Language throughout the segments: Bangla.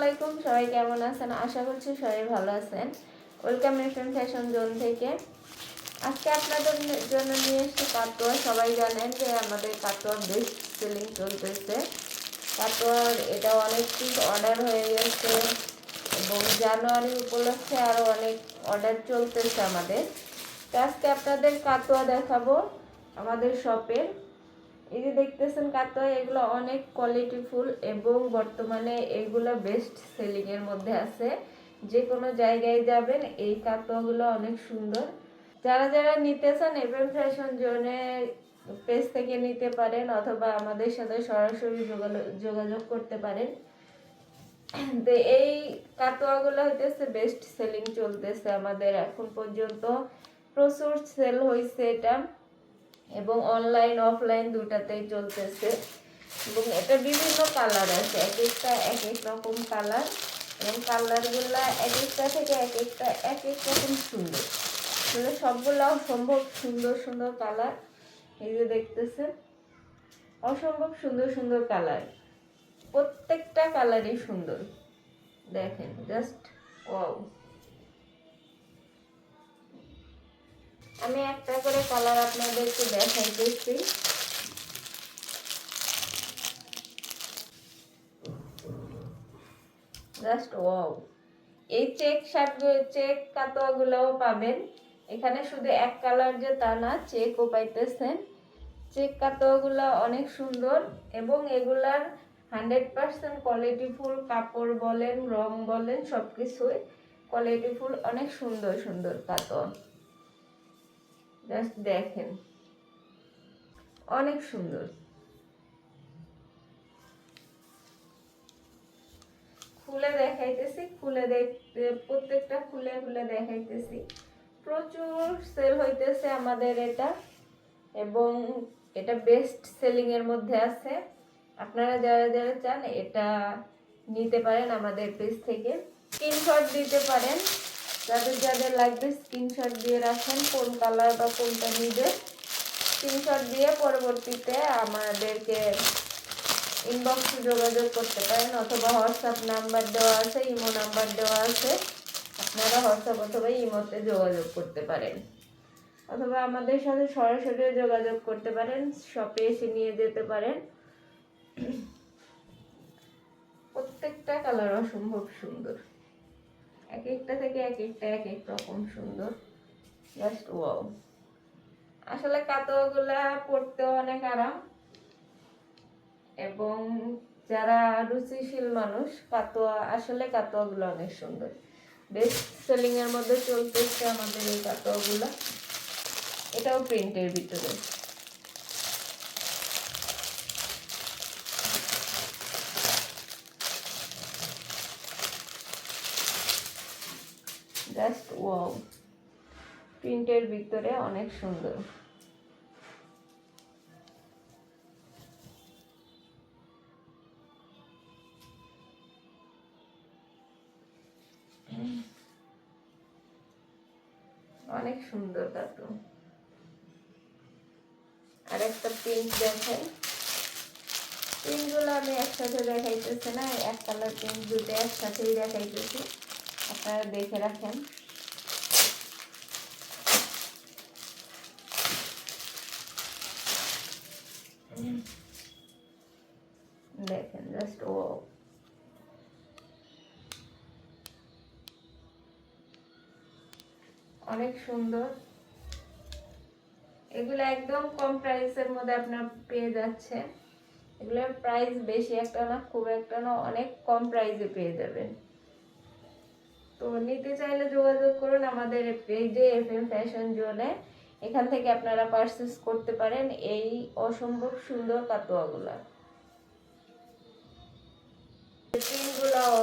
আলাইকুম, সবাই কেমন আছেন? আশা করছি সবাই ভালো আছেন। ওয়েলকাম রেস্টুরেন্ট ফ্যাশন জোন থেকে। আজকে আপনাদের জন্য নিয়ে এসেছি কাটোয়া। সবাই জানেন যে আমাদের কাটোয়া বেস্ট সেলিং চলতেছে। কাটোয়ার এটা অনেক পিস অর্ডার হয়ে গেছে এবং জানুয়ারি উপলক্ষে আরও অনেক অর্ডার চলতেছে আমাদের। তো আজকে আপনাদের কাটোয়া দেখাবো আমাদের শপের এই যে দেখতেছেন কাতোয়া, এগুলো অনেক কোয়ালিটিফুল এবং বর্তমানে এগুলো বেস্ট সেলিং এর মধ্যে আছে। যে কোনো জায়গায় যাবেন, এই কাতোয়াগুলো অনেক সুন্দর। যারা যারা নিতে চান ফ্যাশন জোনে পেজ থেকে নিতে পারেন অথবা আমাদের সাথে সরাসরি যোগাযোগ করতে পারেন। তো এই কাতোয়াগুলো হইতেছে বেস্ট সেলিং চলতেছে আমাদের এখন পর্যন্ত। প্রচুর সেল হয়েছে এটা। এবং অনলাইন অফলাইন দুটাতেই চলতেছে। এবং এটা বিভিন্ন কালার আছে, এক একটা, এক এক রকম কালার এবং কালারগুলা এক একটা থেকে এক একটা, এক এক রকম সুন্দর। আসলে সবগুলো অসম্ভব সুন্দর সুন্দর কালার এই যে দেখতেছে অসম্ভব সুন্দর সুন্দর কালার প্রত্যেকটা কালারই সুন্দর। দেখেন জাস্ট ওয়াও আমি একটা করে কালার আপনাদেরকে দেখাইতেছি। জাস্ট ওয়াও এই চেক শার্ট চেক কাতোয়াগুলোও পাবেন। এখানে শুধু এক কালার যে তা না চেকও পাইতেছেন। চেক কাতোয়াগুলো অনেক সুন্দর এবং এগুলার হান্ড্রেড পার্সেন্ট কোয়ালিটিফুল কাপড় বলেন, রং বলেন সব কিছুই কোয়ালিটিফুল অনেক সুন্দর সুন্দর কাতোয়া। জাস্ট দেখেন। অনেক সুন্দর। খুলে দেখাইতেছি, খুলে দেখতে প্রত্যেকটা খুলে খুলে দেখাইতেছি। প্রচুর সেল হইতেছে আমাদের এটা, এবং এটা বেস্ট সেলিং এর মধ্যে আছে। আপনারা যারা যারা চান, এটা নিতে পারেন আমাদের পেজ থেকে। স্ক্রিনশট দিতে পারেন। যাদের যাদের লাগবে স্ক্রিনশট দিয়ে রাখেন, কোন কালার বা কোনটা নিবে। স্ক্রিনশট দিয়ে পরবর্তীতে আমাদেরকে ইনবক্সে যোগাযোগ করতে পারেন, অথবা হোয়াটসঅ্যাপ নাম্বার দেওয়া আছে ইমো নাম্বার দেওয়া আছে। আপনারা হোয়াটসঅ্যাপ অথবা ইমোতে যোগাযোগ করতে পারেন। অথবা আমাদের সাথে সরাসরি যোগাযোগ করতে পারেন শপে এসে নিয়ে যেতে পারেন। প্রত্যেকটা কালার অসম্ভব সুন্দর। এক একটা থেকে এক একটা এক এক রকম সুন্দর। জাস্ট ওয়াও আসলে কাতোয়াগুলা পড়তেও অনেক আরাম। এবং যারা রুচিশীল মানুষ কাতোয়া আসলে কাতোয়াগুলো অনেক সুন্দর। বেস্ট সেলিং এর মধ্যে চলতেছে আমাদের এই কাতোয়াগুলো এটাও প্রিন্টের ভিতরে। Just wow. প্রিন্টের ভিতরে অনেক সুন্দর। অনেক সুন্দর কাটু আর একটা প্রিন্ট দেখাই। প্রিন্টগুলো আমি একসাথে দেখাইতেছি না, এক কালার প্রিন্ট দুটো একসাথেই দেখাইতেছি। আপনারা দেখে রাখেন। দেখেন জাস্ট ও। অনেক সুন্দর। এগুলো একদম কম প্রাইসের মধ্যে আপনার পেয়ে যাচ্ছে। এগুলোর প্রাইস বেশি একটা না, খুব একটা না, অনেক কম প্রাইসে পেয়ে যাবেন। তো নিতে চাইলে যোগাযোগ করুন আমাদের পেজে এফ এম ফ্যাশন জোনে এখান থেকে আপনারা পারচেস করতে পারেন এই অসম্ভব সুন্দর কাতোয়াগুলা।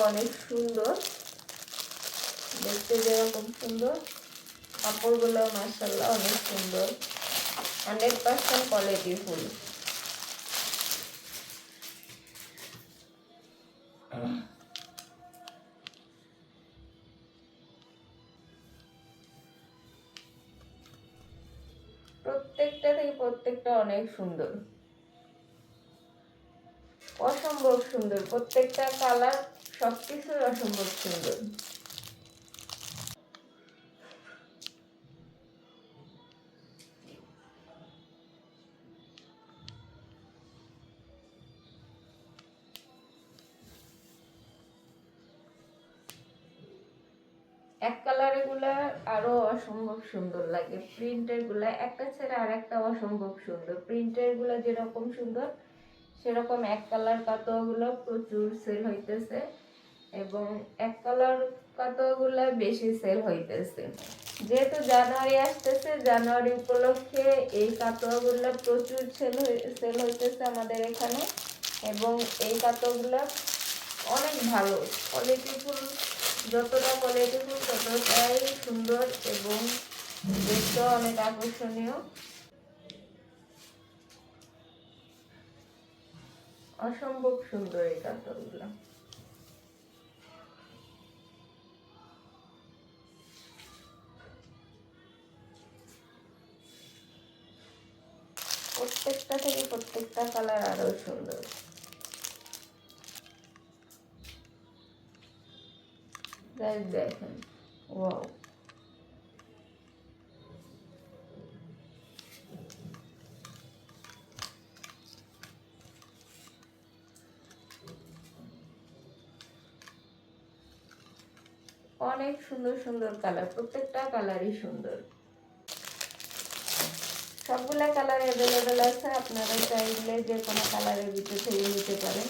অনেক সুন্দর। দেখতে যেরকম সুন্দর। কাপড়গুলো মার্শাল্লাহ অনেক সুন্দর। Hundred percent quality full. প্রত্যেকটা থেকে প্রত্যেকটা অনেক সুন্দর। অসম্ভব সুন্দর। প্রত্যেকটা কালার সবকিছুই অসম্ভব সুন্দর। এক কালারে গুলা আরও অসম্ভব সুন্দর লাগে। প্রিন্টেরগুলা একটা ছেড়ে আর একটা অসম্ভব সুন্দর। প্রিন্টেরগুলা যেরকম সুন্দর, সেরকম এক কালার কাতোয়া গুলো প্রচুর সেল হইতেছে এবং এক কালার কাতোয়া গুলা বেশি সেল হইতেছে। যেহেতু জানুয়ারি আসতেছে, জানুয়ারি উপলক্ষে এই কাতোয়া গুলা প্রচুর সেল সেল হইতেছে আমাদের এখানে এবং এই কাতোয়াগুলা অনেক ভালো। কোয়ালিটিফুল যতটা কোয়ালিটিফুল ততটাই সুন্দর এবং দেখতেও অনেক আকর্ষণীয়। অসম্ভব সুন্দর এই কাতরগুলো প্রত্যেকটা থেকে প্রত্যেকটা কালার আরও সুন্দর। গাইস দেখেন ওয়াও অনেক সুন্দর সুন্দর কালার প্রত্যেকটা কালারই সুন্দর। সবগুলা কালার অ্যাভেলেবেল আছে, আপনারা চাইলে যে কোনো কালারের ভিতর থেকে নিতে পারেন।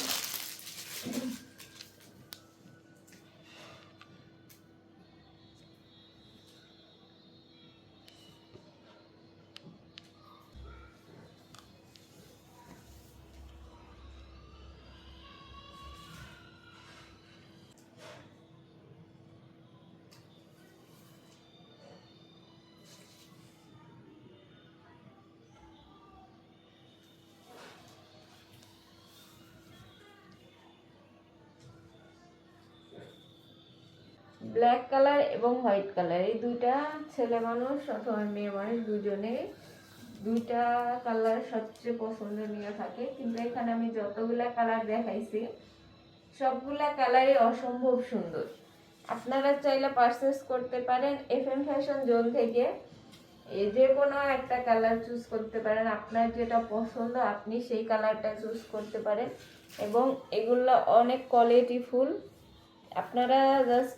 ব্ল্যাক কালার এবং হোয়াইট কালার। এই দুইটা ছেলে মানুষ অথবা মেয়ে মানুষ দুজনেই দুইটা কালার সবচেয়ে পছন্দনীয় থাকে। কিন্তু এখানে আমি যতগুলা কালার দেখাইছি, সবগুলা কালারই অসম্ভব সুন্দর। আপনারা চাইলে পারচেস করতে পারেন এফ এম ফ্যাশন জোন থেকে। যে কোনো একটা কালার চুজ করতে পারেন। আপনার যেটা পছন্দ, আপনি সেই কালারটা চুজ করতে পারেন। এবং এগুলো অনেক কোয়ালিটিফুল আপনারা জাস্ট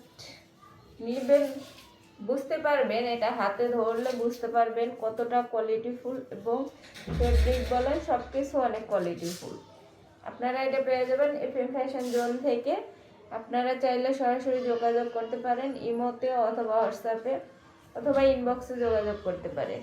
নিবেন, বুঝতে পারবেন, এটা হাতে ধরলে বুঝতে পারবেন কতটা কোয়ালিটিফুল এবং ফেব্রিক বলেন সব কিছু অনেক কোয়ালিটিফুল আপনারা এটা পেয়ে যাবেন এফ এম ফ্যাশন জোন থেকে। আপনারা চাইলে সরাসরি যোগাযোগ করতে পারেন, ইমোতে অথবা হোয়াটসঅ্যাপে অথবা ইনবক্সে যোগাযোগ করতে পারেন।